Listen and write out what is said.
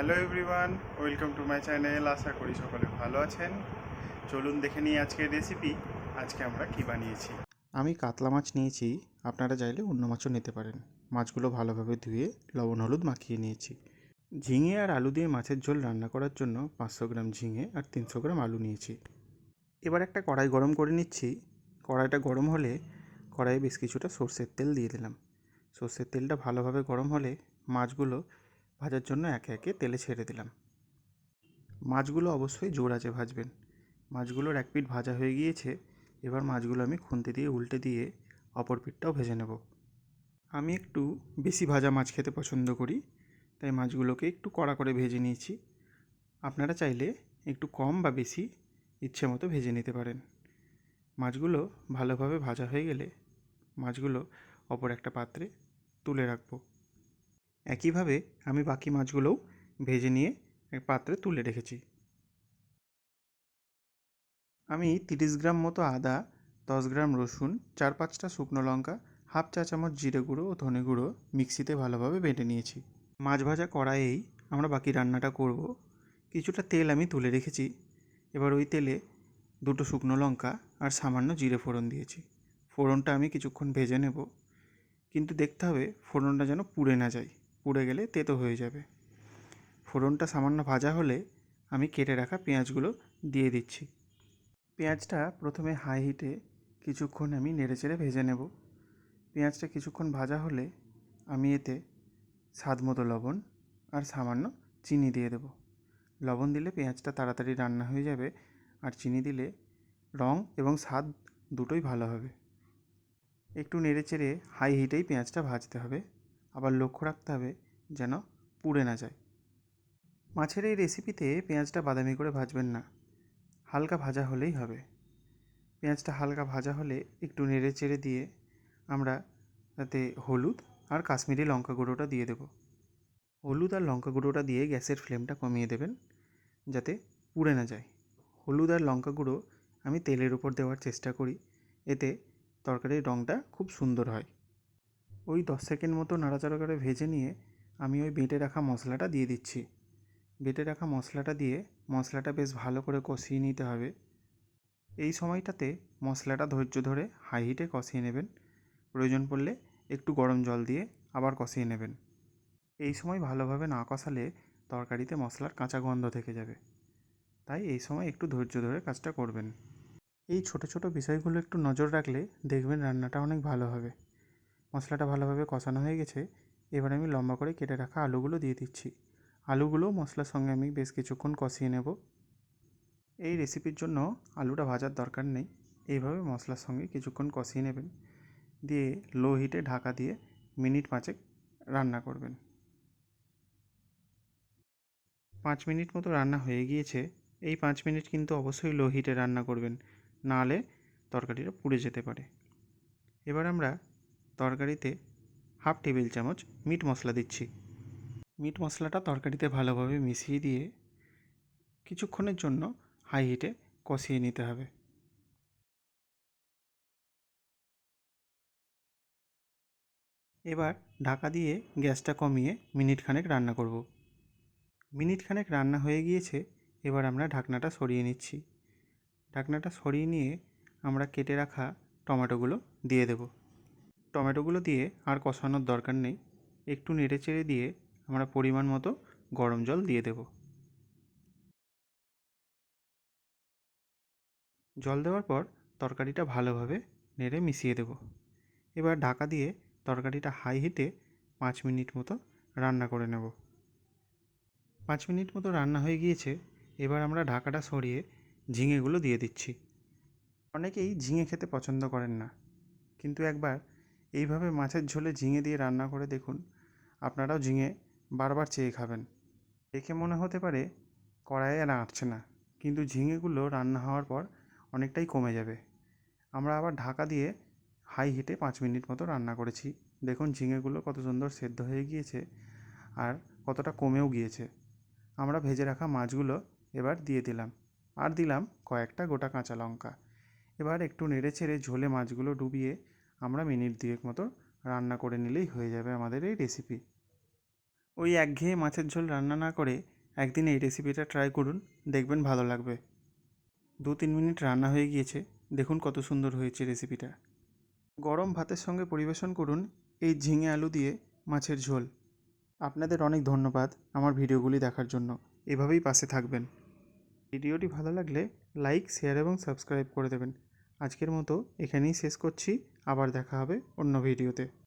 Hello everyone, welcome to my channel, আশা করি সকলে ভালো আছেন। চলুন দেখে নিই আজকের রেসিপি আজকে আমরা কি বানিয়েছি। আমি কাতলা মাছ নিয়েছি, আপনারা চাইলে অন্য মাছও নিতে পারেন। মাছগুলো ভালোভাবে ধুয়ে লবণ হলুদ মাখিয়ে নিয়েছি। ঝিঙে আর আলু দিয়ে মাছের ঝোল রান্না করার জন্য পাঁচশো গ্রাম ঝিঙে আর তিনশো গ্রাম আলু নিয়েছি। এবার একটা কড়াই গরম করে নিচ্ছি। কড়াইটা গরম হলে কড়াইয়ে বেশ কিছুটা সর্ষের তেল দিয়ে দিলাম। সর্ষের তেলটা ভালোভাবে গরম হলে মাছগুলো ভাজার জন্য একে একে তেলে ছেড়ে দিলাম। মাছগুলো অবশ্যই জোর আছে ভাজবেন। মাছগুলোর এক পিঠ ভাজা হয়ে গিয়েছে, এবার মাছগুলো আমি খুন্তি দিয়ে উল্টে দিয়ে অপর পিঠটাও ভেজে নেব। আমি একটু বেশি ভাজা মাছ খেতে পছন্দ করি, তাই মাছগুলোকে একটু কড়া করে ভেজে নিয়েছি। আপনারা চাইলে একটু কম বা বেশি ইচ্ছে মতো ভেজে নিতে পারেন। মাছগুলো ভালোভাবে ভাজা হয়ে গেলে মাছগুলো অপর একটা পাত্রে তুলে রাখব। একইভাবে আমি বাকি মাছগুলোও ভেজে নিয়ে এক পাত্রে তুলে রেখেছি। আমি তিরিশ গ্রাম মতো আদা, দশ গ্রাম রসুন, চার পাঁচটা শুকনো লঙ্কা, হাফ চা চামচ জিরে গুঁড়ো ও ধনে গুঁড়ো মিক্সিতে ভালোভাবে বেটে নিয়েছি। মাছ ভাজা কড়াইয়েই আমরা বাকি রান্নাটা করব। কিছুটা তেল আমি তুলে রেখেছি। এবার ওই তেলে দুটো শুকনো লঙ্কা আর সামান্য জিরে ফোড়ন দিয়েছি। ফোড়নটা আমি কিছুক্ষণ ভেজে নেব। কিন্তু দেখতে হবে ফোড়নটা যেন পুড়ে না যায়। পুড়ে গেলে তেতো হয়ে যাবে। ফোড়নটা সামান্য ভাজা হলে আমি কেটে রাখা পেঁয়াজগুলো দিয়ে দিচ্ছি। পেঁয়াজটা প্রথমে হাই হিটে কিছুক্ষণ আমি নেড়েচেড়ে ভেজে নেব। পেঁয়াজটা কিছুক্ষণ ভাজা হলে আমি এতে স্বাদ মতো লবণ আর সামান্য চিনি দিয়ে দেব। লবণ দিলে পেঁয়াজটা তাড়াতাড়ি রান্না হয়ে যাবে আর চিনি দিলে রং এবং স্বাদ দুটোই ভালো হবে। একটু নেড়েচেড়ে হাই হিটেই পেঁয়াজটা ভাজতে হবে। আবার লক্ষ্য রাখতে হবে যেন পুড়ে না যায়। মাছের এই রেসিপিতে পেঁয়াজটা বাদামি করে ভাজবেন না। হালকা ভাজা হলেই হবে। পেঁয়াজটা হালকা ভাজা হলে একটু নেড়ে চেড়ে দিয়ে আমরা তাতে হলুদ আর কাশ্মীরি লঙ্কা গুঁড়োটা দিয়ে দেব। হলুদ আর লঙ্কা গুঁড়োটা দিয়ে গ্যাসের ফ্লেমটা কমিয়ে দেবেন যাতে পুড়ে না যায়। হলুদ আর লঙ্কা গুঁড়ো আমি তেলের উপর দেওয়ার চেষ্টা করি। এতে তরকারির রঙটা খুব সুন্দর হয়। ওই দশ সেকেন্ড মতো নাড়াচাড়া করে ভেজে নিয়ে আমি ওই বেটে রাখা মশলাটা দিয়ে দিচ্ছি। বেটে রাখা মশলাটা দিয়ে মশলাটা বেশ ভালো করে কষিয়ে নিতে হবে। এই সময়টাতে মশলাটা ধৈর্য ধরে হাই হিটে কষিয়ে নেবেন। প্রয়োজন পড়লে একটু গরম জল দিয়ে আবার কষিয়ে নেবেন। এই সময় ভালোভাবে না কষালে তরকারিতে মশলার কাঁচা গন্ধ থেকে যাবে। তাই এই সময় একটু ধৈর্য ধরে কাজটা করবেন। এই ছোট ছোট বিষয়গুলো একটু নজর রাখলে দেখবেন রান্নাটা অনেক ভালো হবে। মশলাটা ভালোভাবে কষানো হয়ে গেছে। এবার আমি লম্বা করে কেটে রাখা আলুগুলো দিয়ে দিচ্ছি। আলুগুলো মশলার সঙ্গে আমি বেশ কিছুক্ষণ কষিয়ে নেব। এই রেসিপির জন্য আলুটা ভাজার দরকার নেই। এইভাবে মশলার সঙ্গে কিছুক্ষণ কষিয়ে নেবেন। দিয়ে লো হিটে ঢাকা দিয়ে মিনিট পাঁচেক রান্না করবেন। পাঁচ মিনিট মতো রান্না হয়ে গিয়েছে। এই পাঁচ মিনিট কিন্তু অবশ্যই লো হিটে রান্না করবেন। নাহলে তরকারিটা পুড়ে যেতে পারে। এবার আমরা তরকারিতে হাফ টেবিল চামচ মিট মশলা দিচ্ছি। মিট মশলাটা তরকারিতে ভালোভাবে মিশিয়ে দিয়ে কিছুক্ষণের জন্য হাই হিটে কষিয়ে নিতে হবে। এবার ঢাকা দিয়ে গ্যাসটা কমিয়ে মিনিট খানেক রান্না করব। মিনিট খানেক রান্না হয়ে গিয়েছে, এবার আমরা ঢাকনাটা সরিয়ে নিচ্ছি। ঢাকনাটা সরিয়ে নিয়ে আমরা কেটে রাখা টমেটোগুলো দিয়ে দেব। টমেটোগুলো দিয়ে আর কষানোর দরকার নেই। একটু নেড়ে চেড়ে দিয়ে আমরা পরিমাণ মতো গরম জল দিয়ে দেব। জল দেওয়ার পর তরকারিটা ভালোভাবে নেড়ে মিশিয়ে দেব। এবার ঢাকা দিয়ে তরকারিটা হাই হিটে পাঁচ মিনিট মতো রান্না করে নেব। পাঁচ মিনিট মতো রান্না হয়ে গিয়েছে, এবার আমরা ঢাকাটা সরিয়ে ঝিঙেগুলো দিয়ে দিচ্ছি। অনেকেই ঝিঙে খেতে পছন্দ করেন না, কিন্তু একবার এইভাবে মাছের ঝোলে ঝিঙে দিয়ে রান্না করে দেখুন, আপনারাও ঝিঙে বারবার চেয়ে খাবেন। দেখে মনে হতে পারে কড়াইয়ে আর আঁটছে না, কিন্তু ঝিঙেগুলো রান্না হওয়ার পর অনেকটাই কমে যাবে। আমরা আবার ঢাকা দিয়ে হাই হিটে পাঁচ মিনিট মতো রান্না করেছি। দেখুন ঝিঙেগুলো কত সুন্দর সেদ্ধ হয়ে গিয়েছে আর কতটা কমেও গিয়েছে। আমরা ভেজে রাখা মাছগুলো এবার দিয়ে দিলাম। আর দিলাম কয়েকটা গোটা কাঁচা লঙ্কা। এবার একটু নেড়ে ছেড়ে ঝোলে মাছগুলো ডুবিয়ে আমরা মিনিট দুয়েক মতো রান্না করে নিলেই হয়ে যাবে আমাদের এই রেসিপি ওই একঘেয়ে মাছের ঝোল রান্না না করে একদিন এই রেসিপিটা ট্রাই করুন, দেখবেন ভালো লাগবে। দু তিন মিনিট রান্না হয়ে গিয়েছে, দেখুন কত সুন্দর হয়েছে রেসিপিটা গরম ভাতের সঙ্গে পরিবেশন করুন এই ঝিঙে আলু দিয়ে মাছের ঝোল। আপনাদের অনেক ধন্যবাদ আমার ভিডিওগুলি দেখার জন্য। এভাবেই পাশে থাকবেন। ভিডিওটি ভালো লাগলে লাইক শেয়ার এবং সাবস্ক্রাইব করে দেবেন। আজকের মতো এখানেই শেষ করছি। আবার দেখা হবে অন্য ভিডিওতে।